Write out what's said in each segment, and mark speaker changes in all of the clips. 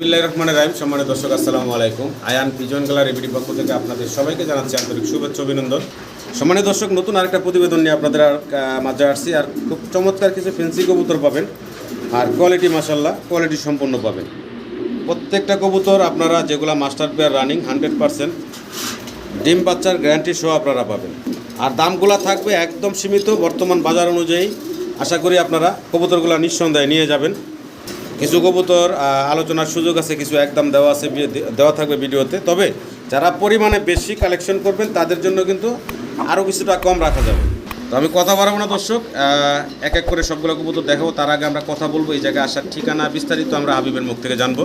Speaker 1: বিল্লাহ রহমান রাহিম। সম্মানিত দর্শক আসসালামু আলাইকুম। আয়ান পিজন গ্যালারি বিডি পক্ষ থেকে আপনাদের সবাইকে জানাচ্ছি আন্তরিক শুভেচ্ছা অভিনন্দন। সম্মানিত দর্শক নতুন আরেকটা প্রতিবেদন নিয়ে আপনাদের আর, মাঝে আসছি। আর খুব চমৎকার কিছু ফেন্সি কবুতর পাবেন। আর কোয়ালিটি মাসাল্লাহ কোয়ালিটি সম্পন্ন পাবেন। প্রত্যেকটা কবুতর আপনারা যেগুলো master pair running hundred percent ডিম বাচ্চার গ্যারান্টি সহ আপনারা পাবেন। আর দামগুলা থাকবে একদম সীমিত। বর্তমান বাজার অনুযায়ী আশা করি আপনারা কবুতরগুলো নিঃসন্দেহে নিয়ে যাবেন। কিছু কবুতর আলোচনার সুযোগ আছে, কিছু একদম দেওয়া আছে দেওয়া থাকবে ভিডিওতে। তবে যারা পরিমাণে বেশি কালেকশন করবেন, তাদের জন্য কিন্তু আরও কিছুটা কম রাখা যাবে। তো আমি কথা বাড়াবো না, দর্শক। এক এক করে সবগুলো কবুতর দেখাবো। তার আগে আমরা কথা বলব, এই জায়গায় আসার ঠিকানা বিস্তারিত আমরা হাবিবের মুখ থেকে জানব।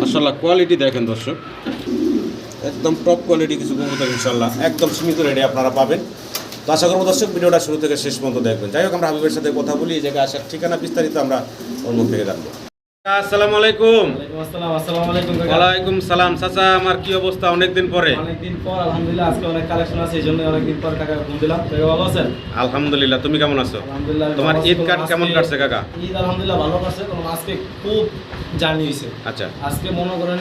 Speaker 1: মাসাল্লাহ কোয়ালিটি দেখেন, দর্শক। একদম টপ কোয়ালিটি কিছু কবুতর ইনশাল্লাহ একদম সীমিত রেটে আপনারা পাবেন। তো আশা করব দর্শক ভিডিওটা শুরু থেকে শেষ পর্যন্ত দেখবেন। যাই হোক আমরা হাবিবের সাথে কথা বলি এই জায়গায় আসার ঠিকানা বিস্তারিত আমরা ওর মুখ থেকে জানব। আসসালামু আলাইকুম।
Speaker 2: ওয়ালাইকুম
Speaker 1: সালাম। চাচা আমার কি অবস্থা অনেকদিন পরে?
Speaker 2: অনেকদিন পর আলহামদুলিল্লাহ আজকে অনেক কালেকশন আছে এই জন্য অনেকদিন পর কাকা ফোন দিলাম কাকা ভালো আছেন?
Speaker 1: আলহামদুলিল্লাহ তুমি কেমন আছো?
Speaker 2: আলহামদুলিল্লাহ
Speaker 1: তোমার ঈদ কাট কেমন কাটছে কাকা?
Speaker 2: ঈদ আলহামদুলিল্লাহ ভালো কাটছে। কারণ আজকে খুব জার্নি হয়েছে
Speaker 1: আচ্ছা।
Speaker 2: আজকে মনে করেন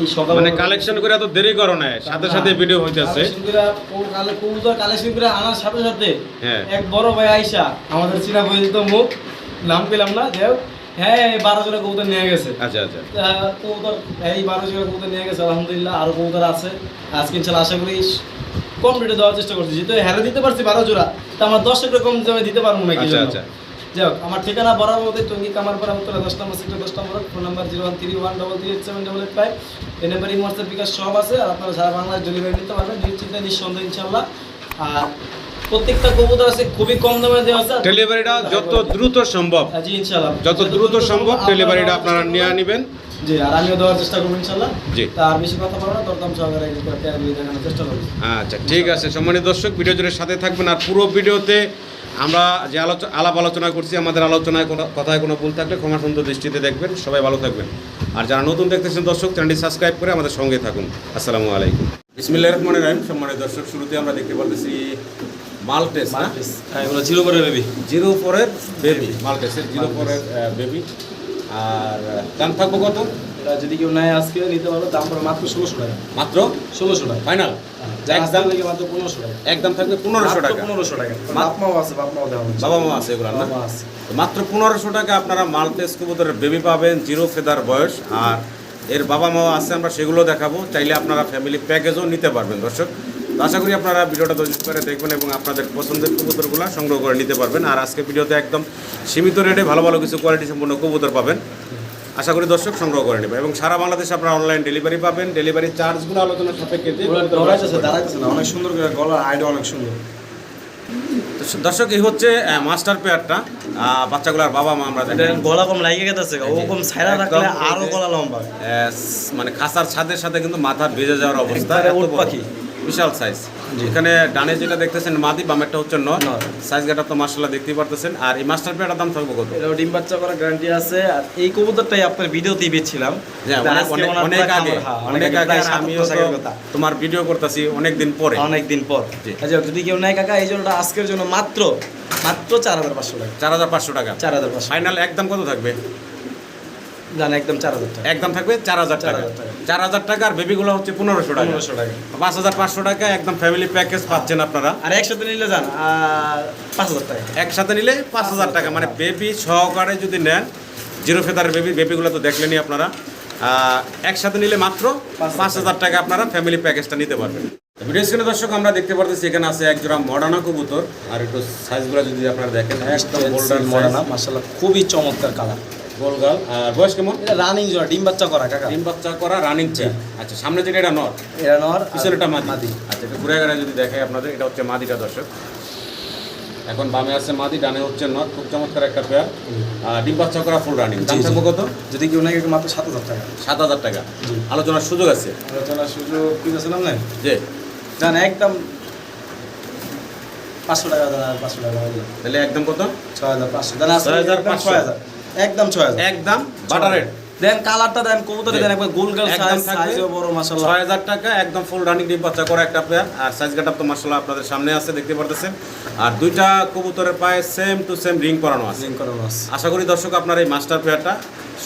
Speaker 2: এই সকাল
Speaker 1: মানে কালেকশন করে এত দেরি করো না সাথে সাথে ভিডিও হইতেছে।
Speaker 2: কবুতর কালেকশন করে আনার সাথে সাথে
Speaker 1: হ্যাঁ।
Speaker 2: এক বড় ভাই আইসা আমাদের চীনা পরিচিত মুখ নাম পেলাম না যাই হ্যাঁ বারো জনের কবুতর নিয়ে গেছে।
Speaker 1: আচ্ছা আচ্ছা।
Speaker 2: কবুতর এই বারো কবুতর নিয়ে গেছে আলহামদুলিল্লাহ আরও কবুতর আছে। আজকে ইনশাল্লাহ আশা করি কম রেটে দেওয়ার চেষ্টা করছি। যেহেতু হারে দিতে পারছি বারো জোড়া তো আমার দশ টাকা কম দামে দিতে পারব না
Speaker 1: আচ্ছা আচ্ছা।
Speaker 2: যাই হোক আমার ঠিকানা বরাবর মধ্যে টঙ্গি কামার উত্তরা দশ নম্বর সিটে দশ নম্বর phone number zero one three one double three eight seven double eight five এই নাম্বার হোয়াটসঅ্যাপ বিকাশ সব আছে আর আপনারা সারা বাংলাদেশ ডেলিভারি নিতে পারবেন। নিশ্চিন্তে নিঃসন্দেহ ইনশাল্লাহ আর প্রত্যেকটা কবুতর আছে খুবই কম দামে দেওয়া আছে।
Speaker 1: ডেলিভারিটা যত দ্রুত সম্ভব।
Speaker 2: জি ইনশাল্লাহ
Speaker 1: যত দ্রুত সম্ভব ডেলিভারিটা আপনারা নিয়ে নেবেন।
Speaker 2: জি আর আমিও দেওয়ার চেষ্টা করব ইনশাল্লাহ
Speaker 1: জি।
Speaker 2: তার বেশি কথা বলব না দরদাম সহকারে দেখানোর চেষ্টা করব।
Speaker 1: আচ্ছা ঠিক আছে। সম্মানিত দর্শক ভিডিও জুড়ে সাথে থাকবেন। আর পুরো ভিডিওতে আমরা যে আলোচনা আলাপ আলোচনা করছি আমাদের আলোচনায় কোনো কথায় কোনো ভুল থাকলে ক্ষমা সুন্দর দৃষ্টিতে দেখবেন। সবাই ভালো থাকবেন। আর যারা নতুন দেখতেছেন দর্শক চ্যানেলটি সাবস্ক্রাইব করে আমাদের সঙ্গে থাকুন। আসসালামু আলাইকুম। বিসমিল্লাহ রহমান রাহিম। সম্মানিত দর্শক শুরুতে আমরা দেখতে পারতেছি মালটেস
Speaker 2: হ্যাঁ এগুলো জিরো করে বেবি
Speaker 1: জিরো ফোরের বেবি মালটেসের জিরো ফোরের বেবি আর দাম থাকব কত?
Speaker 2: এটা যদি কেউ নেয় আজকে নিতে পারো দাম পড়ে মাত্র ষোলোশো টাকা।
Speaker 1: মাত্র?
Speaker 2: ষোলোশো টাকা।
Speaker 1: ফাইনাল
Speaker 2: একদম?
Speaker 1: একদম
Speaker 2: থেকে মাত্র পনেরোশো টাকা।
Speaker 1: একদম থাকবে পনেরোশো টাকা।
Speaker 2: পনেরোশো টাকা। বাপ মাও আছে বাপ মাও দেওয়া
Speaker 1: বাবা মা আছে এগুলো না? মাত্র পনেরোশো টাকা আপনারা কবুতরের বেবি পাবেন জিরো ফেদার বয়স। আর এর বাবা মাও আছে আমরা সেগুলো দেখাবো। চাইলে আপনারা ফ্যামিলি প্যাকেজও নিতে পারবেন দর্শক। আশা করি আপনারা ভিডিওটা ধৈর্য করে দেখবেন এবং আপনাদের পছন্দের কবুতরগুলো সংগ্রহ করে নিতে পারবেন। আর আজকে ভিডিওতে একদম সীমিত রেটে ভালো ভালো কিছু কোয়ালিটি সম্পূর্ণ কবুতর পাবেন। আশা করি দর্শক সংগ্রহ করে নেবে। এবং সারা বাংলাদেশে আপনারা অনলাইন ডেলিভারি পাবেন। ডেলিভারি চার্জগুলো আলোচনার সাপেক্ষে
Speaker 2: অনেক সুন্দর গলার আইডিয়া অনেক সুন্দর।
Speaker 1: দর্শক এই হচ্ছে মাস্টার পেয়ারটা বাচ্চাগুলোর বাবা মা আমরা
Speaker 2: গলা কম লাগিয়ে গেছে ও কম ছাইরা রাখলে আরও গলা লম্বা।
Speaker 1: মানে খাসার ছাদের সাথে কিন্তু মাথা ভেজে যাওয়ার অবস্থা এত
Speaker 2: পাখি।
Speaker 1: বিশাল সাইজ। এখানে ডানে যেটা দেখতেছেন মাদি বামেরটা হচ্ছে নর।
Speaker 2: নর।
Speaker 1: সাইজ গাটা তো মার্শাল্লাহ দেখতেই পারতেছেন। আর এই মাস্টার পেয়ারটার দাম থাকবে কত?
Speaker 2: এটাও ডিম বাচ্চা করার গ্যারান্টি আছে। আর এই কবুতরটাই আপনার ভিডিওতেই বেচছিলাম।
Speaker 1: হ্যাঁ, অনেক-
Speaker 2: আজকে
Speaker 1: অনেক- আগে।
Speaker 2: হ্যাঁ,
Speaker 1: অনেক আগে আমিও। তোমার ভিডিও করতেছি অনেক দিন পরে।
Speaker 2: অনেক দিন পর। আচ্ছা যদি কেউ নেয় কাকা এই জন্যটা আজকের জন্য মাত্র মাত্র চার হাজার পাঁচশো টাকা।
Speaker 1: চার হাজার পাঁচশো টাকা।
Speaker 2: চার হাজার পাঁচশো।
Speaker 1: ফাইনাল একদম কত থাকবে?
Speaker 2: জান একদম চার হাজার টাকা।
Speaker 1: একদম থাকবে চার হাজার টাকা।
Speaker 2: 4,000
Speaker 1: চার হাজার টাকা আর বেবিগুলো হচ্ছে পনেরোশো টাকা।
Speaker 2: পনেরোশো টাকা।
Speaker 1: পাঁচ হাজার পাঁচশো টাকা একদম ফ্যামিলি প্যাকেজ পাচ্ছেন আপনারা।
Speaker 2: আর একসাথে নিলে যান পাঁচ হাজার টাকা।
Speaker 1: একসাথে নিলে পাঁচ হাজার টাকা। মানে বেবি সহকারে যদি নেন জিরো ফেদারের বেবি বেবিগুলো তো দেখলেনই আপনারা একসাথে নিলে মাত্র পাঁচ হাজার টাকা আপনারা ফ্যামিলি প্যাকেজটা নিতে পারবেন। ভিডিও স্ক্রিনে দর্শক আমরা দেখতে পারতেছি এখানে আছে এক জোড়া মডার্না কবুতর। আর একটু সাইজগুলো যদি আপনারা দেখেন একদম গোল্ডেন
Speaker 2: মডার্না। মাশাআল্লাহ খুবই চমৎকার কালার
Speaker 1: গোলগাল আর বয়স কেমন?
Speaker 2: এটা রানিং জোড়া ডিম বাচ্চা করা কাকা।
Speaker 1: ডিম বাচ্চা করা রানিং চেয়ার আচ্ছা সামনে যেটা এটা নট
Speaker 2: এরা নর
Speaker 1: পিছনেটা মাদি।
Speaker 2: মাদি।
Speaker 1: আচ্ছা এটা ঘুরে গেলে যদি দেখে আপনাদের এটা হচ্ছে মাদিটা দর্শক। এখন বামে আছে মাদি ডানে হচ্ছে নট খুব চমৎকার একটা পেয়ার আর ডিম বাচ্চা করা ফুল রানিং দাম
Speaker 2: জি।
Speaker 1: কত?
Speaker 2: যদি কেউ নেয় মাত্র সাত হাজার টাকা।
Speaker 1: সাত হাজার টাকা। আলোচনার সুযোগ আছে?
Speaker 2: আলোচনার সুযোগ কি বলছিলাম না
Speaker 1: যে
Speaker 2: জান একদম পাঁচশো টাকা দাদা পাঁচশো টাকা
Speaker 1: তাহলে একদম কত?
Speaker 2: ছয় হাজার পাঁচশো। আজকে
Speaker 1: ছয় হাজার পাঁচশো।
Speaker 2: ছয় হাজার। একদম ছয় হাজার।
Speaker 1: একদম বাটার রেট
Speaker 2: দেন কালারটা দেন কবুতরে দেন একবার গোল গোল সাইজ সাইজও বড় মাশাআল্লাহ।
Speaker 1: ছয় হাজার টাকা একদম ফুল রানিং ডিম বাচ্চা করা একটা পেয়ার আর সাইজ গাটা তো মাশাআল্লাহ আপনাদের সামনে আছে দেখতে পারতেছেন। আর দুইটা কবুতরের পায়ে সেম টু সেম রিং করানো আছে।
Speaker 2: রিং করানো আছে।
Speaker 1: আশা করি দর্শক আপনার এই মাস্টার পেয়ারটা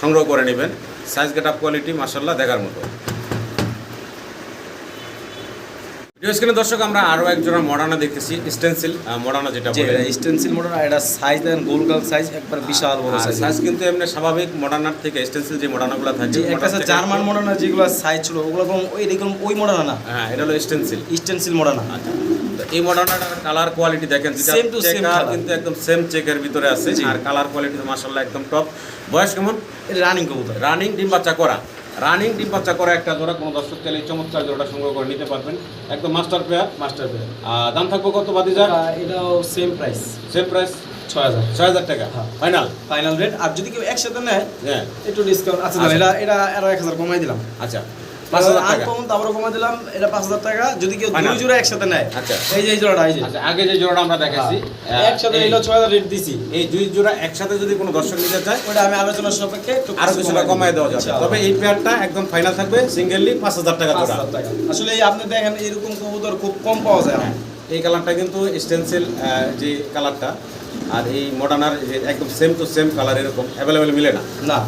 Speaker 1: সংগ্রহ করে নেবেন। সাইজ গেট আপ কোয়ালিটি মাসাল্লাহ দেখার মতো ভিডিও স্ক্রিনে দর্শক আমরা আরও এক জোড়া মডার্না দেখতেছি স্টেন্সিল মডার্না যেটা বলে।
Speaker 2: স্টেনসিল মোটর এটা সাইজ দেন গোল গোল সাইজ একবার বিশাল বড় সাইজ
Speaker 1: সাইজ কিন্তু এমনি স্বাভাবিক মডার্নার থেকে স্টেন্সিল যে মডার্নাগুলো থাকে
Speaker 2: একটা জার্মান মোটর না যেগুলো সাইজ ছিল ওগুলো কম ওই এরকম ওই মোটর না।
Speaker 1: হ্যাঁ এটা হলো স্টেন্সিল
Speaker 2: স্টেনসিল মোটর না
Speaker 1: তো এই মডার্নাটার কালার কোয়ালিটি দেখেন
Speaker 2: same
Speaker 1: চেকার
Speaker 2: colour।
Speaker 1: কিন্তু একদম সেম চেকের ভিতরে আছে আর কালার কোয়ালিটি মাশাআল্লাহ একদম টপ বয়স কেমন?
Speaker 2: রানিং কবুতর।
Speaker 1: রানিং ডিম বাচ্চা করা। রানিং ডিম বাচ্চা করা একটা জোড়া কোনো দর্শক চাইলে চমৎকার জোড়াটা সংগ্রহ করে নিতে পারবেন। একদম মাস্টার পেয়ার
Speaker 2: মাস্টার পেয়ার
Speaker 1: দাম থাকব কত বাদি যা
Speaker 2: এটাও সেম প্রাইস
Speaker 1: সেম প্রাইস
Speaker 2: ছয় হাজার।
Speaker 1: ছয় হাজার টাকা। ফাইনাল
Speaker 2: ফাইনাল রেট আর যদি কেউ একসাথে নেয়
Speaker 1: হ্যাঁ।
Speaker 2: একটু ডিসকাউন্ট আচ্ছা
Speaker 1: আচ্ছা।
Speaker 2: এটা এটা আরও এক হাজার কমাই দিলাম।
Speaker 1: আচ্ছা। পাঁচ হাজার
Speaker 2: আর
Speaker 1: টাকা।
Speaker 2: কম তারপরে কমাই দিলাম এটা পাঁচ হাজার টাকা। যদি কেউ দুই জোড়া একসাথে নেয়
Speaker 1: আচ্ছা।
Speaker 2: এই যে এই জোড়াটা এই যে।
Speaker 1: আগে যে জোড়াটা আমরা দেখাইছি
Speaker 2: হ্যাঁ, একসাথে নিলে ছয় হাজার রেট দিছি।
Speaker 1: এই দুই জোড়া একসাথে যদি কোনো দর্শক নিতে চায়
Speaker 2: ওটা আমি আলোচনার সাপেক্ষে একটু
Speaker 1: আরও কিছুটা কমায় দেওয়া যাবে। তবে এই পেয়ারটা একদম ফাইনাল থাকবে সিঙ্গেললি পাঁচ হাজার টাকা জোড়া।
Speaker 2: আসলে আপনি দেখেন এরকম কবুতর খুব কম পাওয়া যায়।
Speaker 1: এই কালারটা কিন্তু স্টেনসিল যে কালারটা আর এই মডার্নার একদম সেম টু সেম কালার এরকম অ্যাভেলেবেল মিলে না।
Speaker 2: না।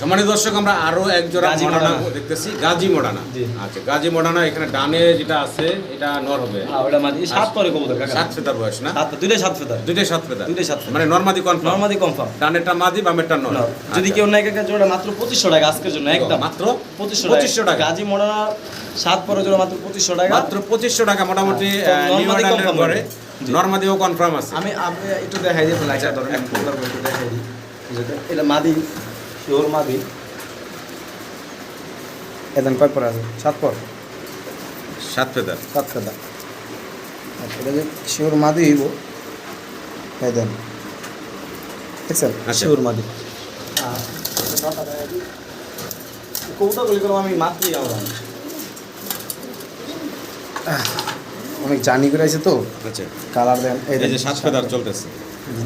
Speaker 1: সম্মানিত দর্শক আমরা আরও এক জোড়া মডার্না। দেখতেছি গাজী মডার্না
Speaker 2: জি।
Speaker 1: আচ্ছা গাজী মডার্না এখানে ডানে যেটা আছে এটা নর হবে।
Speaker 2: ওটা সাত পরে কবুতর কাকা।
Speaker 1: সাত ফেতার বয়স না?
Speaker 2: সাত দুইটাই সাত ফেদার
Speaker 1: দুইটাই সাত ফেতার।
Speaker 2: দুইটাই সাত
Speaker 1: মানে নর্মাদি কনফার্ম
Speaker 2: নর্মালি কনফার্ম
Speaker 1: ডানেরটা মাদি বামেরটা নর।
Speaker 2: যদি কেউ নেয় কাকা জোড়া মাত্র পঁচিশশো টাকা আজকের জন্য একদম।
Speaker 1: মাত্র
Speaker 2: পঁচিশশো
Speaker 1: পঁচিশশো টাকা?
Speaker 2: গাজী মডানা সাত পরে জোড়া মাত্র পঁচিশশো টাকা।
Speaker 1: মাত্র পঁচিশশো টাকা মোটামুটি নিউ
Speaker 2: নর্মাদি confirm
Speaker 1: নর্মাদিও কনফার্ম আছে।
Speaker 2: আমি আমি একটু দেখাই দিই লাইটটা ধরেন
Speaker 1: একটু।
Speaker 2: দেখাই দিই। এটা মাদি শিওর মাদি। এদান কয় পর আছে? সাত পর?
Speaker 1: সাত ফেতার
Speaker 2: সাত ফেদা আচ্ছা এটা যে শিওর মাদি হইব এই দেন। দেখছেন?
Speaker 1: আচ্ছা।
Speaker 2: শিওর মাদি। আর কবুতরগুলি করলাম আমি মাত্রই আমরা অনেক জার্নি করে আছে তো।
Speaker 1: আচ্ছা।
Speaker 2: কালার দেন
Speaker 1: এই যে সাত ফেতার চলতেছে।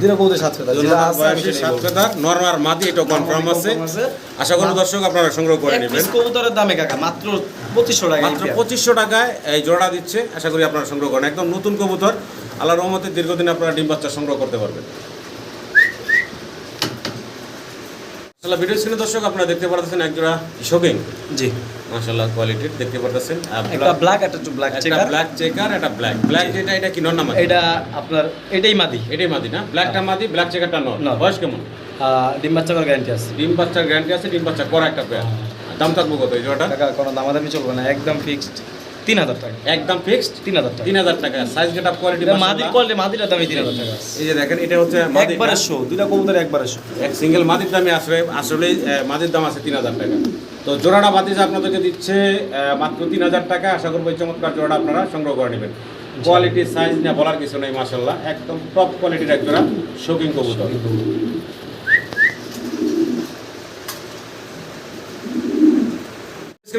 Speaker 2: যেটা কবুতর সাত ফেদা যেটা আছে আমি
Speaker 1: সাত
Speaker 2: বলব।
Speaker 1: ফেতার মাদি এটা কনফার্ম আছে। আশা করি দর্শক আপনারা সংগ্রহ করে নেবেন।
Speaker 2: কবুতরের দামে কাকা মাত্র পঁচিশশো টাকা
Speaker 1: মাত্র পঁচিশশো টাকায় এই জোড়া দিচ্ছে। আশা করি আপনারা সংগ্রহ করেন। একদম নতুন কবুতর। আল্লাহ রহমতে দীর্ঘদিন আপনারা ডিম বাচ্চা সংগ্রহ করতে পারবেন। মাসাল্লাহ ভিডিও স্ক্রিনে দর্শক আপনারা দেখতে পারতেছেন এক জোড়া শোকিং
Speaker 2: জি
Speaker 1: মাসাল্লাহ কোয়ালিটির দেখতে পারতেছেন।
Speaker 2: একটা ব্ল্যাক একটা একটু ব্ল্যাক
Speaker 1: একটা
Speaker 2: চেকার
Speaker 1: ব্ল্যাক চেকার একটা ব্ল্যাক ব্ল্যাক যেটা এটা কি নর না মাদি?
Speaker 2: এটা আপনার এটাই মাদি।
Speaker 1: এটাই মাদি না? ব্ল্যাকটা মাদি ব্ল্যাক চেকারটা নর। বয়স কেমন?
Speaker 2: ডিম বাচ্চা করার গ্যারান্টি আছে।
Speaker 1: ডিম বাচ্চার গ্যারান্টি আছে ডিম বাচ্চা করা একটা পেয়ার দাম থাকব কত এই জোড়াটা?
Speaker 2: কোনো দামাদামি চলবে না একদম ফিক্সড তিন হাজার টাকা।
Speaker 1: একদম ফিক্সড
Speaker 2: তিন হাজার টাকা।
Speaker 1: তিন হাজার টাকা। সাইজ গেট আপ কোয়ালিটি
Speaker 2: মাদির কোয়ালিটি মাদির দামে তিন হাজার টাকা।
Speaker 1: এই যে দেখেন এটা হচ্ছে মাদি
Speaker 2: একবারে শো দুইটা কবুতর একবারে শো
Speaker 1: এক সিঙ্গেল মাদির দামে আসলে আসলে মাদির দাম আছে তিন হাজার টাকা। তো জোড়াটা বাতিজ আপনাদেরকে দিচ্ছে মাত্র তিন হাজার টাকা। আশা করব এই চমৎকার জোড়াটা আপনারা সংগ্রহ করে নেবেন। কোয়ালিটি সাইজ নিয়ে বলার কিছু নেই মাসাল্লাহ একদম টপ কোয়ালিটির এক জোড়া শৌকিং কবুতর।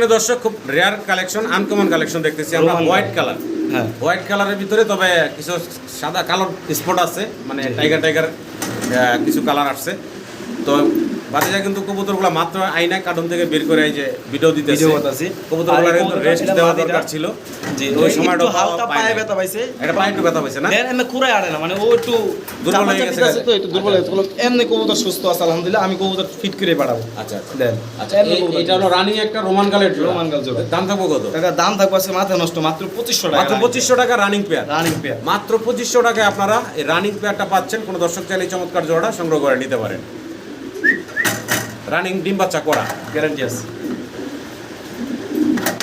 Speaker 1: স্ক্রিনে দর্শক খুব রেয়ার কালেকশন আনকমন কালেকশন দেখতেছি আমরা হোয়াইট কালার
Speaker 2: হ্যাঁ।
Speaker 1: হোয়াইট কালারের ভিতরে তবে কিছু সাদা কালার স্পট আছে মানে টাইগার টাইগার কিছু কালার আসছে। তো বাতিজা কিন্তু কবুতরগুলো মাত্র আইনা কার্টুন থেকে বের করে এই যে ভিডিও দিতেছে।
Speaker 2: ভিডিও করতেছি
Speaker 1: কবুতরগুলো কিন্তু রেস্ট দেওয়া দরকার ছিল। তো ওই সময়টা
Speaker 2: হালকা পায়ে ব্যথা পাইছে।
Speaker 1: এটা পায়ে একটু ব্যথা পাইছে না?
Speaker 2: দেন খুঁড়ায় আড়ে না মানে ও একটু
Speaker 1: দুর্বল হয়ে গেছে
Speaker 2: তো একটু দুর্বল হয়ে গেছে। এমনি কবুতর সুস্থ আছে আলহামদুলিল্লাহ আমি কবুতর ফিট করে পাঠাবো
Speaker 1: আচ্ছা।
Speaker 2: দেন।
Speaker 1: আচ্ছা এটা হলো রানিং একটা রোমান গালের জোড়া।
Speaker 2: রোমান গাল জোড়া।
Speaker 1: দাম থাকব কত?
Speaker 2: টাকা দাম থাকব আছে মাথা নষ্ট মাত্র পঁচিশশো টাকা
Speaker 1: মাত্র পঁচিশশো টাকা রানিং পেয়ার
Speaker 2: রানিং পেয়ার
Speaker 1: মাত্র পঁচিশশো টাকায় আপনারা এই রানিং পেয়ারটা পাচ্ছেন। কোনো দর্শক চাইলে চমৎকার জোড়াটা সংগ্রহ করে নিতে পারেন। রানিং ডিম বাচ্চা করা।
Speaker 2: গ্যারান্টি আছে।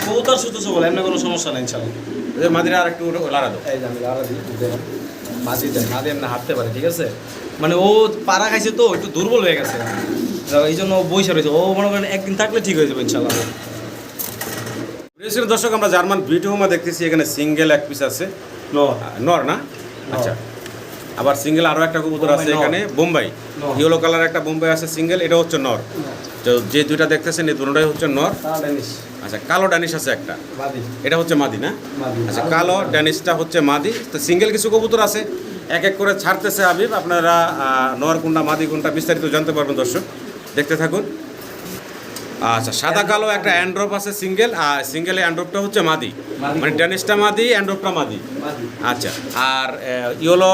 Speaker 2: কবুতর সুস্থ সবল এমনি কোনো সমস্যা নেই ইনশাল্লাহ
Speaker 1: এদের মাদিরা আর একটু লাড়া দাও।
Speaker 2: এই আমি লাড়া দিই মাঝি দেয় মাঝি এমনি হাঁটতে পারে ঠিক আছে? মানে ও পাড়া খাইছে তো একটু দুর্বল হয়ে গেছে। এই জন্য ও বইসা রয়েছে। ও মনে করেন একদিন থাকলে ঠিক হয়ে যাবে ইনশাল্লাহ
Speaker 1: দর্শক আমরা জার্মান ভিডিওমা দেখতেছি এখানে সিঙ্গেল এক পিস আছে। নর। না? আচ্ছা। আবার সিঙ্গেল আরও একটা কবুতর আছে এখানে বোম্বাই। ইয়েলো কালার একটা বোম্বাই আছে সিঙ্গেল এটা হচ্ছে নর। তো যে দুইটা দেখতেছেন এই দুটোটাই হচ্ছে নর। আচ্ছা কালো ড্যানিশ আছে একটা। এটা হচ্ছে মাদি না? আচ্ছা কালো ড্যানিশটা হচ্ছে মাদি। তো সিঙ্গেল কিছু কবুতর আছে। এক এক করে ছাড়তেছে আবিব আপনারা নর কোনটা মাদি কোনটা বিস্তারিত জানতে পারবেন দর্শক। দেখতে থাকুন। আচ্ছা সাদা কালো একটা অ্যান্ড্রপ আছে সিঙ্গেল আর সিঙ্গেল অ্যান্ড্রপটা হচ্ছে মাদি। মানে। ড্যানিশটা মাদি অ্যান্ড্রপটা মাদি।
Speaker 2: মাদি।
Speaker 1: আচ্ছা আর ইয়েলো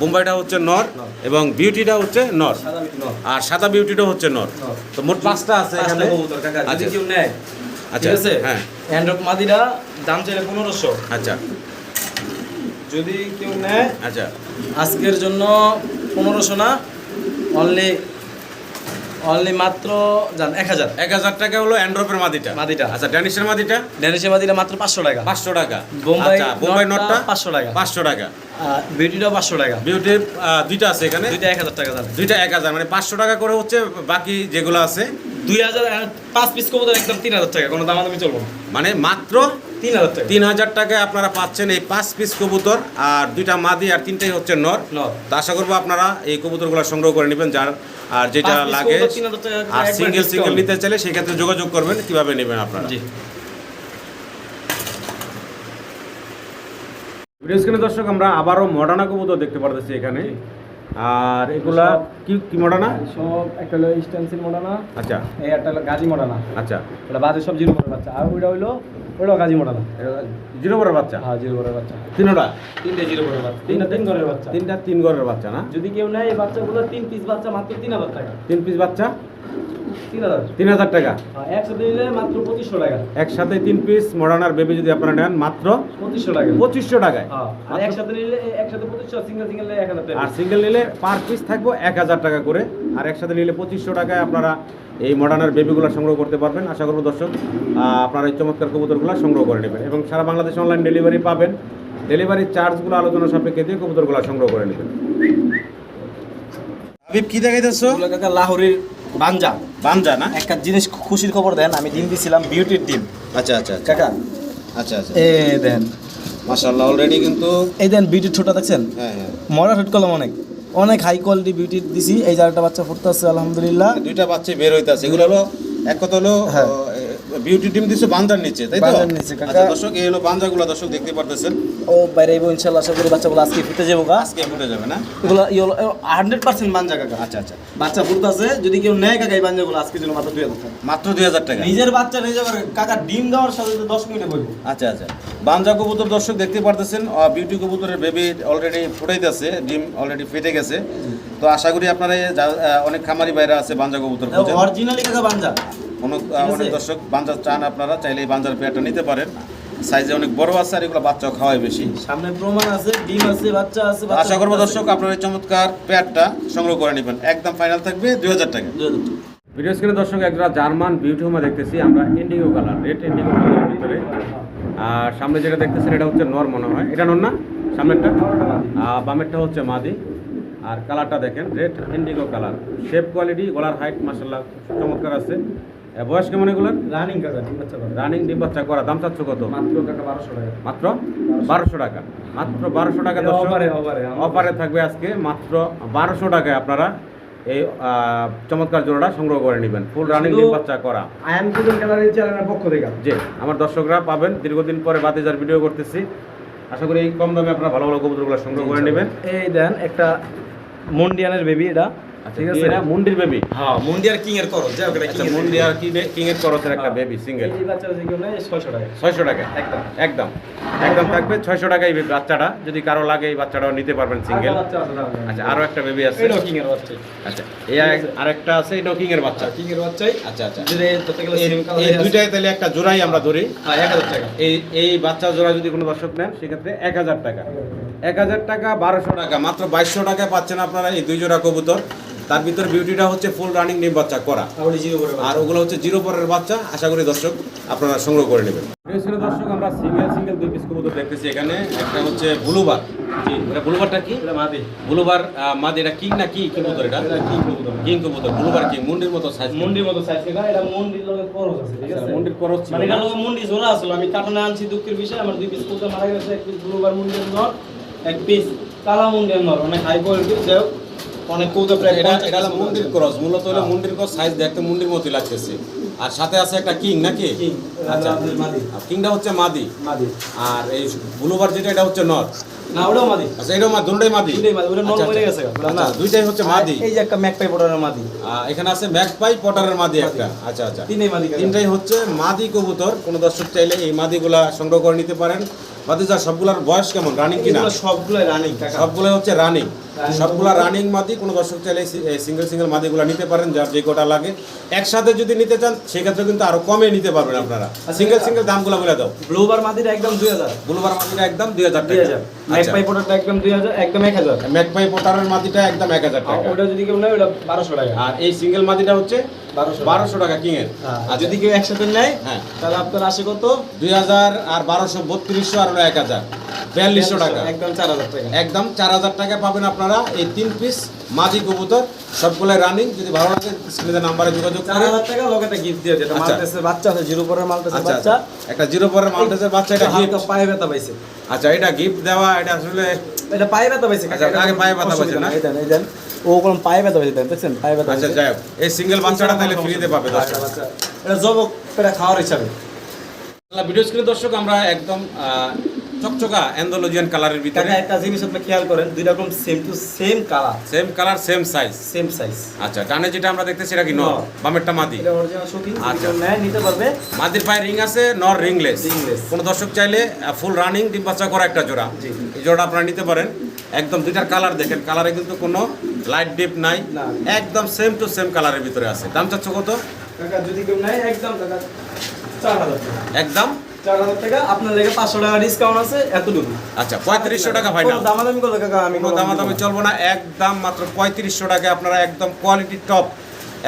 Speaker 1: বোম্বাইটা হচ্ছে নর। এবং বিউটিটা হচ্ছে নর। আর সাদা বিউটিটা হচ্ছে নর। তো মোট পাঁচটা আছে এখানে। আচ্ছা।
Speaker 2: কেউ নেয়
Speaker 1: আচ্ছা,
Speaker 2: ঠিক আছে?
Speaker 1: হ্যাঁ।
Speaker 2: অ্যান্ড্রক মাদিরা দাম চাইলে পনেরোশো।
Speaker 1: আচ্ছা।
Speaker 2: যদি কেউ নেয়
Speaker 1: আচ্ছা।
Speaker 2: আজকের জন্য পনেরোশো না অনলি অনলি মাত্র জান এক হাজার।
Speaker 1: এক হাজার টাকা হলো অ্যান্ড্রপের মাদিটা।
Speaker 2: মাদিটা।
Speaker 1: আচ্ছা ড্যানিশের মাদিটা?
Speaker 2: ড্যানিশের মাদিরা মাত্র পাঁচশো টাকা।
Speaker 1: পাঁচশো টাকা।
Speaker 2: বোম্বাই
Speaker 1: বোম্বাই
Speaker 2: নটটা পাঁচশো টাকা।
Speaker 1: পাঁচশো টাকা।
Speaker 2: আর বিউটিটাও পাঁচশো টাকা।
Speaker 1: বিউটির আহ, দুইটা আছে এখানে?
Speaker 2: দুইটা এক হাজার টাকা
Speaker 1: দুইটা এক হাজার মানে পাঁচশো টাকা করে হচ্ছে বাকি যেগুলো আছে।
Speaker 2: দুই হাজার পাঁচ পিস কবুতর একদম তিন হাজার টাকা কোনো দামাদামি চলবো না।
Speaker 1: মানে মাত্র
Speaker 2: তিন হাজার টাকা।
Speaker 1: তিন হাজার টাকায় আপনারা পাচ্ছেন এই পাঁচ পিস কবুতর আর দুইটা মাদি আর তিনটাই হচ্ছে নর।
Speaker 2: নর।
Speaker 1: তো আশা করব আপনারা এই কবুতরগুলো সংগ্রহ করে নেবেন যার আর যেটা লাগে
Speaker 2: কবুতর 3,000 টাকা করে
Speaker 1: আর সিঙ্গেল সিঙ্গেল নিতে চাইলে সেক্ষেত্রে যোগাযোগ করবেন কীভাবে নেবেন আপনারা?
Speaker 2: জি।
Speaker 1: ভিডিও স্ক্রিনে দর্শক আমরা আবারও মডার্না কবুতর দেখতে পারতেছি এখানে। আর এগুলা কি কি মডানা
Speaker 2: সব একটা হলো স্টেনসিল মডানা
Speaker 1: আচ্ছা।
Speaker 2: এই একটা হলো গাজি মডানা
Speaker 1: আচ্ছা।
Speaker 2: এটা বাজে সব জিরো বড় বাচ্চা। আর ওইটা হইল ওইটাও গাজি মোডানা
Speaker 1: জিরো বড় বাচ্চা?
Speaker 2: হ্যাঁ জিরো বড় বাচ্চা।
Speaker 1: তিনটা?
Speaker 2: তিনটা জিরো বড় বাচ্চা। তিনটা তিন ঘরের বাচ্চা।
Speaker 1: তিনটা তিন ঘরের বাচ্চা না?
Speaker 2: যদি কেউ নেয় এই বাচ্চাগুলো তিন পিস বাচ্চা মাত্র তিন হাজার টাকা।
Speaker 1: তিন পিস বাচ্চা?
Speaker 2: তিন হাজার।
Speaker 1: টাকা।
Speaker 2: একসাথে নিলে মাত্র পঁচিশশো টাকা।
Speaker 1: একসাথে তিন পিস মডার্নার বেবি যদি আপনারা নেন মাত্র
Speaker 2: পঁচিশশো টাকা।
Speaker 1: পঁচিশশো টাকায়।
Speaker 2: হ্যাঁ আর একসাথে নিলে একসাথে পঁচিশশো সিঙ্গেল সিঙ্গেল এক হাজার টাকা।
Speaker 1: আর সিঙ্গেল নিলে পার পিস থাকব এক হাজার টাকা করে। আর একসাথে নিলে পঁচিশশো টাকায় আপনারা এই মডার্নের বেবিগুলো সংগ্রহ করতে পারবেন। আশা করব দর্শক আপনারা এই চমৎকার কবুতরগুলো সংগ্রহ করে নেবেন এবং সারা বাংলাদেশে অনলাইন ডেলিভারি পাবেন। ডেলিভারি চার্জগুলো আলোচনা সাপেক্ষে দিয়ে কবুতরগুলো সংগ্রহ করে নেবেন। হাবিব কি দেখাইতেছো?
Speaker 2: লাহোরের বাঞ্জা।
Speaker 1: বানজা না?
Speaker 2: একটা জিনিস খুশির খবর দেন আমি ডিম দিছিলাম বিউটির ডিম।
Speaker 1: আচ্ছা আচ্ছা
Speaker 2: কাকা?
Speaker 1: আচ্ছা আচ্ছা।
Speaker 2: এ দেন।
Speaker 1: মাশাআল্লাহ অলরেডি কিন্তু
Speaker 2: এই দেন বিউটির ছোটা দেখছেন?
Speaker 1: হ্যাঁ হ্যাঁ।
Speaker 2: মরা হেড কলম অনেক। অনেক হাই কোয়ালিটি বিউটি দিছি এই যে আরেকটা বাচ্চা ফুটতাছে আলহামদুলিল্লাহ।
Speaker 1: দুইটা বাচ্চা বের হইতাছে। এগুলো হলো এক কথা হলো
Speaker 2: হ্যাঁ।
Speaker 1: বিউটি টিম দিছে বান্দার নিচে তাই তো?
Speaker 2: বান্দার নিচে, কাকা।
Speaker 1: আচ্ছা দর্শক এই হলো বান্দাগুলো দর্শক দেখতে পারতেছেন।
Speaker 2: ও বাইরে আইবো ইনশাল্লাহ আশা করি বাচ্চাগুলো আজকে ফুটে যাব গা
Speaker 1: আজকে ফুটে যাবে না?
Speaker 2: এগুলো হান্ড্রেড পার্সেন্ট বান্দা কাকা।
Speaker 1: আচ্ছা আচ্ছা।
Speaker 2: বাচ্চা ফুটতে আছে যদি কেউ নেয় কাকা এই বান্দাগুলো আজকে জন্য মাত্র দুই হাজার টাকা।
Speaker 1: মাত্র দুই হাজার টাকা।
Speaker 2: নিজের বাচ্চা নিয়ে করে কাকা ডিম দেওয়ার সাথে সাথে দশ মিনিটে বলব
Speaker 1: আচ্ছা আচ্ছা। বাঞ্জা কবুতর দর্শক দেখতে পারতেছেন আহ, বিউটি কবুতরের বেবি অলরেডি ফুটাইতেছে ডিম অলরেডি ফেটে গেছে। তো আশা করি আপনারা অনেক খামারি বাইরে আছে বাঞ্জা কবুতর
Speaker 2: অরিজিনালি কাকা বাঞ্জা।
Speaker 1: অনেক অনেক দর্শক বাঞ্জা চান আপনারা চাইলে এই বাঞ্জার পেয়ারটা নিতে পারেন। সাইজে অনেক বড় আছে আর এগুলো বাচ্চাও খাওয়ায় বেশি।
Speaker 2: সামনে প্রমাণ আছে ডিম আছে বাচ্চা আছে
Speaker 1: আশা করব দর্শক আপনার এই চমৎকার পেয়ারটা সংগ্রহ করে নেবেন। একদম ফাইনাল থাকবে দুই হাজার টাকা। ভিডিও স্ক্রিনে দর্শক একটা জার্মান বিউটি হোমা দেখতেছি আমরা ইন্ডিগো কালার রেড ইন্ডিগো কালারের ভিতরে। আর সামনে যেটা দেখতেছেন এটা হচ্ছে নর মনে হয়। এটা নর না? সামনেরটা? আর বামেরটা হচ্ছে মাদি। আর কালারটা দেখেন red indigo colour. Shape quality গলার হাইট মাসাল্লাহ চমৎকার আছে। বয়স কেমন এগুলোর?
Speaker 2: রানিং
Speaker 1: রানিং ডিম বাচ্চা করা। দাম চাচ্ছ কত?
Speaker 2: মাত্র বারোশো টাকা।
Speaker 1: মাত্র? বারোশো টাকা।
Speaker 2: অফারে
Speaker 1: থাকবে আজকে মাত্র বারোশো টাকায় আপনারা এই চমৎকার জোড়াটা সংগ্রহ করে নেবেন। ফুল রানিং ডিম বাচ্চা করা।
Speaker 2: কুজন গ্যালারির চ্যানেলের পক্ষ থেকে।
Speaker 1: আমার দর্শকরা পাবেন। দীর্ঘদিন পরে বাতিজার ভিডিও করতেছি। আশা করি এই কম দামে আপনারা ভালো ভালো কবুতরগুলো সংগ্রহ করে নেবেন।
Speaker 2: এই দেন একটা মন্ডিয়ানের বেবি এটা। ঠিক আছে?
Speaker 1: এটা মুন্ডির বেবি
Speaker 2: হ্যাঁ মন্ডিয়ার কিং এর করো যাও এটা
Speaker 1: আচ্ছা মুন্ডি কিং এর করসের একটা বেবি সিঙ্গেল
Speaker 2: এই বাচ্চা যে কেউ টাকা।
Speaker 1: ছয়শো টাকা।
Speaker 2: একদম।
Speaker 1: একদম। একদম থাকবে ছয়শো টাকা এই বাচ্চাটা। যদি কারও লাগে এই বাচ্চাটাও নিতে পারবেন সিঙ্গেল
Speaker 2: আরেকটা বাচ্চা আছে দাঁড়াও।
Speaker 1: আচ্ছা আরও একটা বেবি আছে।
Speaker 2: এটাও কিং এর বাচ্চা
Speaker 1: আচ্ছা এই আরেকটা আছে এটাও কিং এর বাচ্চা।
Speaker 2: কিং এর বাচ্চাই।
Speaker 1: আচ্ছা আচ্ছা।
Speaker 2: যদি
Speaker 1: এই দুইটাই তাহলে একটা জোড়াই আমরা ধরি।
Speaker 2: হ্যাঁ টাকা।
Speaker 1: এই এই বাচ্চা জোড়া যদি কোনো দর্শক নেন সেক্ষেত্রে এক হাজার টাকা। এক হাজার টাকা বারোশো টাকা। মাত্র বাইশশো টাকা পাচ্ছেন আপনারা এই দুই জোড়া কবুতর। তার ভিতরে বিউটিটা হচ্ছে ফুল রানিং ডিম বাচ্চা করা। আর ওগুলো হচ্ছে জিরো পরের বাচ্চা আশা করি দর্শক আপনারা সংগ্রহ করে নেবেন। দর্শক আমরা সিঙ্গেল সিঙ্গেল দুই পিস কবুতর দেখতেছি এখানে। একটা হচ্ছে ব্লুবার। জি এটা ব্লুবারটা কি?
Speaker 2: এটা মাদি।
Speaker 1: ব্লুবার মাদি এটা কিং না কি কবুতর এটা?
Speaker 2: এটা কিং কবুতর।
Speaker 1: কিং কবুতর ব্লুবার কিং মুন্ডির মতো সাইজ
Speaker 2: মুন্ডির মতো সাইজ থেকে এটা মুন্ডির লগে খরচ আছে ঠিক আছে?
Speaker 1: মুন্ডির ছিল
Speaker 2: মানে? এটা লগে মুন্ডি জোড়া আসলো আমি কাটানে আনছি দুঃখের বিষয় আমার দুই পিস কবুতর মারা গেছে এক পিস ব্লুবার মুন্ডির নর এক পিস কালা মুন্ডির নর অনেক হাই কোয়ালিটি যাই হোক, অনেক কবুতর প্রায়
Speaker 1: এটা এটা হলো
Speaker 2: পিস
Speaker 1: ক্রস মূলত হলো
Speaker 2: হ্যাঁ।
Speaker 1: ক্রস সাইজ দেখতে মুন্ডির মতোই লাগতেছে। আর সাথে আছে একটা কিং নাকি? আচ্ছা।
Speaker 2: মাদি।
Speaker 1: কিংটা হচ্ছে মাদি। আর এই ব্লুবার যেটা এটা হচ্ছে নর।
Speaker 2: না ওটাও মাদি।
Speaker 1: আচ্ছা এটাও মা দুটোই মাদি?
Speaker 2: দুইটাই মাদি ওটা নর মরে। গেছে না।
Speaker 1: দুইটাই হচ্ছে মাদি।
Speaker 2: আর এই যে একটা ম্যাকপাই পড়ানোর মাদি।
Speaker 1: আহ, এখানে আছে ম্যাকপাই পটারের মাদি একটা। আচ্ছা আচ্ছা।
Speaker 2: তিনটাই মাদি
Speaker 1: তিনটাই হচ্ছে মাদি কবুতর। কোনো দর্শক চাইলে এই মাদিগুলা সংগ্রহ করে নিতে পারেন। যা সবগুলার বয়স কেমন? রানিং কিনা?
Speaker 2: রানিং
Speaker 1: সবগুলো হচ্ছে রানিং সবগুলা রানিং মাদি কোনো দর্শক চাইলে সিঙ্গেল সিঙ্গেল মাদিগুলো নিতে পারেন যার যে কটা লাগে। একসাথে যদি নিতে চান সেক্ষেত্রে কিন্তু আরও কমে নিতে পারবেন আপনারা। সিঙ্গেল সিঙ্গেল দাম দামগুলো বলে দাও।
Speaker 2: ব্লুবার মাদির একদম দুই হাজার।
Speaker 1: বুলবার মাদিটা একদম দুই হাজার
Speaker 2: দুই
Speaker 1: টাকা
Speaker 2: ম্যাকপাই প্রোডাক্টটা একদম দুই হাজার একদম এক হাজার।
Speaker 1: ম্যাকপাই পোটারের মাদিটা একদম এক হাজার টাকা।
Speaker 2: ওটা যদি কেউ নেয় ওটা বারোশো টাকা।
Speaker 1: আর এই সিঙ্গেল মাদিটা হচ্ছে
Speaker 2: বারোশো
Speaker 1: বারোশো টাকা কিং এর
Speaker 2: আর যদি কেউ একসাথে নেয়
Speaker 1: হ্যাঁ।
Speaker 2: তাহলে আপনার আসে কত?
Speaker 1: দুই হাজার আর বারোশো বত্রিশশো আর এক হাজার। বিয়াল্লিশশো টাকা।
Speaker 2: একদম চার হাজার টাকা।
Speaker 1: একদম চার হাজার টাকা পাবেন আপনারা এই তিন পিস মাদি কবুতর। সবগুলো রানিং যদি ভালো লাগে স্ক্রিনে নাম্বারে যোগাযোগ
Speaker 2: চার হাজার টাকা লগে একটা গিফট দিয়ে যেটা। মালটেসের বাচ্চা আছে জিরো পরের মালটেসের
Speaker 1: আচ্ছা
Speaker 2: বাচ্চা।
Speaker 1: আচ্ছা। একটা জিরো পরের মাল্টেসের বাচ্চা এটা গিফট
Speaker 2: পায়ে ব্যথা পাইছে।
Speaker 1: আচ্ছা এটা গিফট দেওয়া এটা আসলে
Speaker 2: এটা পায়ে ব্যথা পাইছে।
Speaker 1: আচ্ছা, আগে পায়ে ব্যথা পাইছে না?
Speaker 2: এই দেন। ও কোন পায়ে ব্যথা দেন, দেখছেন? পায়ে ব্যথা
Speaker 1: আচ্ছা যাই হোক এই সিঙ্গেল বাচ্চাটা তাহলে ফ্রিতে পাবে।
Speaker 2: এটা জবক পেটা খাওয়ার হিসাবে।
Speaker 1: ভিডিও স্ক্রিনে দর্শক আমরা একদম আহ, চকচকা অ্যান্ডোলজিয়ান কালারের ভিতরে।
Speaker 2: একটা জিনিস আপনি খেয়াল করেন দুই রকম same to same colour
Speaker 1: same colour same size
Speaker 2: same size
Speaker 1: আচ্ছা ডানে যেটা আমরা দেখতেছি এটা কি নর। বামেরটা মাদি।
Speaker 2: এটা অরিজিনাল শুটিং
Speaker 1: আচ্ছা।
Speaker 2: আচ্ছা নেয় নিতে পারবে।
Speaker 1: মাদির পায়ে রিং আছে নর রিংলেস
Speaker 2: Ringless।
Speaker 1: কোনো দর্শক চাইলে ফুল রানিং ডিম বাচ্চা করা একটা জোড়া। এই জোড়া আপনারা নিতে পারেন। একদম দুইটার কালার দেখেন কালারে কিন্তু কোনো লাইট ডিপ নাই একদম সেম টু সেম কালারের ভিতরে আছে। দাম চাচ্ছ কত?
Speaker 2: যদি কেউ নেয় একদম টাকা। আপনার লেগে পাঁচশো টাকা ডিসকাউন্ট আছে এতটুকু।
Speaker 1: আচ্ছা পঁয়ত্রিশশো টাকা ফাইনাল
Speaker 2: কোনো দামাদামি করলে কাকা আমি
Speaker 1: কোনো দামাদামি চলবো না একদম মাত্র পঁয়ত্রিশশো টাকা আপনারা একদম কোয়ালিটি টপ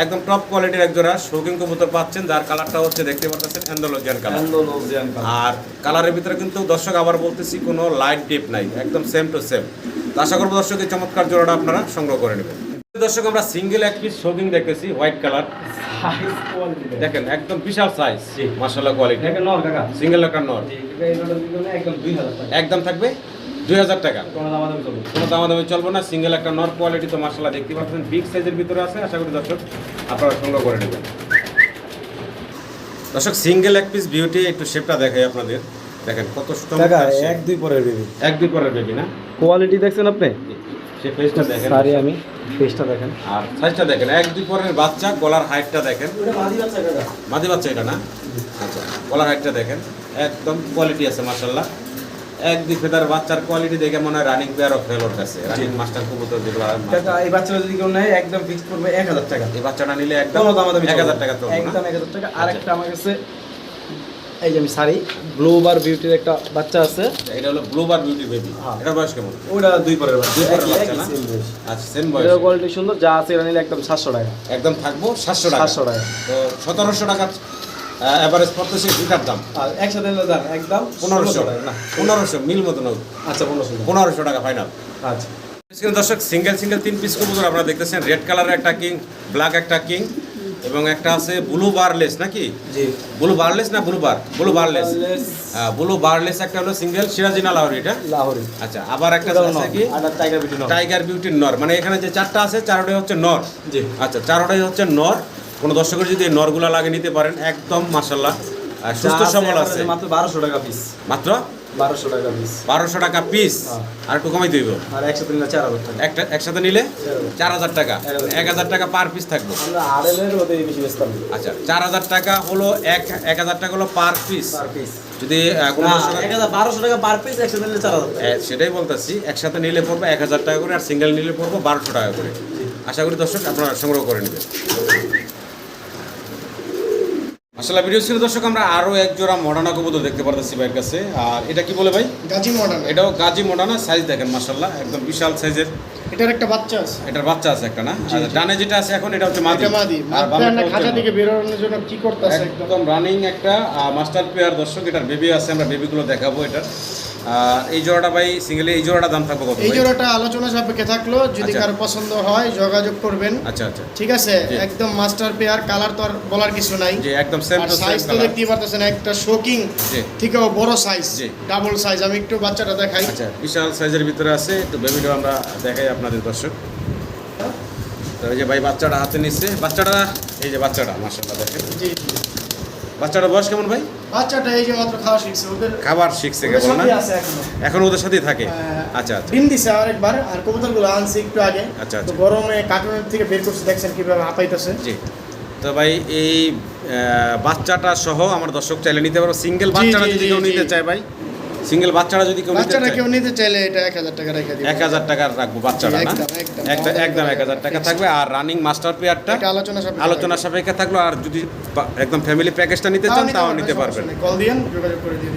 Speaker 1: একদম টপ কোয়ালিটির এক জোড়া শৌখিন কবুতর পাচ্ছেন যার কালারটা হচ্ছে দেখতে পাচ্ছেন অ্যান্ডোলজিয়ান কালার আর কালারের ভিতরে কিন্তু দর্শক আবার বলতেছি কোনো লাইট ডিপ নাই একদম সেম টু সেম আশা করব দর্শক এই চমৎকার জোড়াটা আপনারা সংগ্রহ করে নেবেন। দর্শক আমরা সিঙ্গেল এক পিস শৌখিন দেখতেছি হোয়াইট কালার দেখেন। একদম বিশাল সাইজ। মাসাল্লাহ কোয়ালিটি সিঙ্গেল একটা নর।
Speaker 2: একদম
Speaker 1: থাকবে? দুই হাজার টাকা।
Speaker 2: কোনো দামাদামি চলবে না।
Speaker 1: কোনো দামাদামি না। সিঙ্গেল একটা নর কোয়ালিটি তো মাসাল্লাহ দেখতে পাচ্ছেন। বিগ সাইজের ভিতরে আছে। আশা করি দর্শক আপনারা সংগ্রহ করে নেবেন। দর্শক সিঙ্গেল এক পিস বিউটি একটু শেপটা দেখাই আপনাদের। দেখেন কত
Speaker 2: এক দুই পরের বেবি
Speaker 1: এক দুই পরের বেবি না?
Speaker 2: কোয়ালিটি দেখছেন আপনি?
Speaker 1: সে ফেসটা দেখেন।
Speaker 2: সারি আমি ফেসটা দেখেন।
Speaker 1: আর সাইজটা দেখেন। এক দুই পরের বাচ্চা গলার হাইটটা দেখেন।
Speaker 2: বাচ্চা
Speaker 1: মাদি বাচ্চা এটা না? আচ্ছা গলার হাইটটা দেখেন। একদম কোয়ালিটি আছে মার্শাল্লাহ। এক দুই ফেদার বাচ্চার কোয়ালিটি দেখে মনে হয় রানিং পেয়ার অফ ফেলোর কাছে। রানিং মাস্টার কবুতর যেগুলো
Speaker 2: কাকা এই বাচ্চাটা যদি কেউ নেয় একদম ফিক্স করবে এক হাজার টাকা।
Speaker 1: এই বাচ্চাটা নিলে একদম এক হাজার টাকা তো
Speaker 2: একদম এক হাজার টাকা। আর একটা আমার কাছে এই যে আমি শাড়ি বিউটির একটা বাচ্চা আছে।
Speaker 1: এটা হলো বিউটি বেবি
Speaker 2: হ্যাঁ।
Speaker 1: বয়স কেমন?
Speaker 2: ওটা দুই পরের বাচ্চা।
Speaker 1: দুই পরের বাচ্চা না? আচ্ছা সেম বয়স।
Speaker 2: এটার কোয়ালিটি সুন্দর যা আছে এটা নিলে একদম সাতশো টাকা।
Speaker 1: একদম থাকব সাতশো টাকা।
Speaker 2: সাতশো টাকা।
Speaker 1: তো টাকা অ্যাভারেজ পড়তেছে দুটার দাম।
Speaker 2: একসাথে দাম একদম
Speaker 1: পনেরোশো
Speaker 2: না
Speaker 1: পনেরোশো মিল মতন হোক
Speaker 2: আচ্ছা পনেরোশো
Speaker 1: পনেরোশো টাকা ফাইনাল
Speaker 2: আচ্ছা।
Speaker 1: দর্শক সিঙ্গেল সিঙ্গেল তিন পিস কবুতর আপনারা দেখতেছেন। রেড কালারের একটা কিং ব্ল্যাক একটা কিং এবং একটা আছে ব্লু বারলেস নাকি?
Speaker 2: জি।
Speaker 1: ব্লু বারলেস না blue bar blue barless blue barless একটা হলো সিঙ্গেল সিরাজিনা লাহরি এটা?
Speaker 2: লাহোরি।
Speaker 1: আচ্ছা আবার একটা আছে কি?
Speaker 2: টাইগার বিউটি নর।
Speaker 1: টাইগার বিউটির নর। মানে এখানে যে চারটা আছে চারটাই হচ্ছে নর।
Speaker 2: জি।
Speaker 1: আচ্ছা চারটাই হচ্ছে নর। কোনো দর্শকের যদি নরগুলা লাগিয়ে নিতে পারেন একদম মাসাল্লাহ সুস্থ সবল আছে।
Speaker 2: মাত্র বারোশো টাকা পিস
Speaker 1: মাত্র?
Speaker 2: বারোশো টাকা পিস
Speaker 1: বারোশো টাকা পিস
Speaker 2: হ্যাঁ।
Speaker 1: আর একটু কমাই দিব।
Speaker 2: আর একসাথে নিলে চার হাজার টাকা।
Speaker 1: একটা একসাথে নিলে চার হাজার টাকা।
Speaker 2: এক হাজার।
Speaker 1: টাকা। পার পিস থাকবে। আচ্ছা চার হাজার টাকা হলো এক এক হাজার টাকা হলো পার পিস
Speaker 2: পার পিস
Speaker 1: যদি
Speaker 2: বারোশো টাকা পার পিস একসাথে নিলে চার হাজার টাকা।
Speaker 1: এ, সেটাই বলতেছি। একসাথে নিলে পড়ব এক হাজার টাকা করে আর সিঙ্গেল নিলে পড়ব বারোশো টাকা করে। আশা করি দর্শক আপনারা সংগ্রহ করে নেবেন। আসলে ভিডিও ছিল দর্শক আমরা আরও এক জোড়া মডানা কবুতর দেখতে পারতেছি ভাইয়ের কাছে। আর এটা কি বলে ভাই?
Speaker 3: গাজী মডানা
Speaker 1: এটাও গাজী মডানা সাইজ দেখেন মাসাল্লাহ একদম বিশাল সাইজের
Speaker 3: এটার একটা বাচ্চা আছে।
Speaker 1: এটার বাচ্চা আছে একটা না? ডানে যেটা আছে এখন এটা হচ্ছে মাদি।
Speaker 3: মাদি। খাঁচা। থেকে বেরোনোর জন্য কি করতেছে একদম?
Speaker 1: রানিং একটা মাস্টার প্লেয়ার দর্শক এটার বেবি আছে আমরা বেবিগুলো দেখাবো এটার। এই জোড়াটা ভাই সিঙ্গেলে এই জোড়াটা দাম থাকবে কত
Speaker 3: এই? জোড়াটা আলোচনা সাপেক্ষে থাকল যদি
Speaker 1: আচ্ছা।
Speaker 3: কারও পছন্দ হয় যোগাযোগ করবেন।
Speaker 1: আচ্ছা আচ্ছা।
Speaker 3: ঠিক আছে? একদম মাস্টার পেয়ার কালার তো আর বলার কিছু নাই।
Speaker 1: যে একদম সেম টু
Speaker 3: সাইজ তো দেখতেই পারতেছেন একটা শোকিং
Speaker 1: জি।
Speaker 3: থেকেও বড় সাইজ
Speaker 1: জি।
Speaker 3: ডাবল সাইজ আমি একটু বাচ্চাটা দেখাই।
Speaker 1: আচ্ছা বিশাল সাইজের ভিতরে আছে একটু বেবিটা আমরা দেখাই আপনাদের দর্শক। তো এই যে ভাই বাচ্চাটা হাতে নিচ্ছে। বাচ্চাটা এই যে বাচ্চাটা মাসাল্লাহ দেখেন।
Speaker 3: জি জি।
Speaker 1: বাচ্চাটা বয়স কেমন ভাই?
Speaker 3: বাচ্চাটা এই যে মাত্র খাওয়া শিখছে ওদের
Speaker 1: খাবার শিখছে কেবল না? এখনও। ওদের সাথেই থাকে?
Speaker 3: হ্যাঁ।
Speaker 1: আচ্ছা আচ্ছা।
Speaker 3: ডিম দিছে আরেকবার আর কবুতরগুলো আনছি একটু আগে।
Speaker 1: আচ্ছা,
Speaker 3: তো
Speaker 1: আচ্ছা।
Speaker 3: গরমে কার্টুনের থেকে বের করছে দেখছেন কীভাবে হাঁপাইতেছে
Speaker 1: জি। তো ভাই এই বাচ্চাটা সহ আমার দর্শক চাইলে নিতে পারো। সিঙ্গেল বাচ্চাটা যদি কেউ নিতে চায় ভাই। সিঙ্গেল বাচ্চারা যদি কেউ নিতে
Speaker 3: বাচ্চারা কেউ নিতে চাইলে এটা এক হাজার টাকা রেখে দিই
Speaker 1: এক হাজার টাকার রাখব বাচ্চারা না?
Speaker 3: একটা একদম।
Speaker 1: এক হাজার টাকা থাকবে। আর রানিং মাস্টার পেয়ারটা
Speaker 3: আলোচনা সাপেক্ষে
Speaker 1: আলোচনা সাপেক্ষে থাকল। আর যদি একদম ফ্যামিলি প্যাকেজটা নিতে চান তাও নিতে পারবেন।
Speaker 3: কল দিন যোগাযোগ করে দিয়ে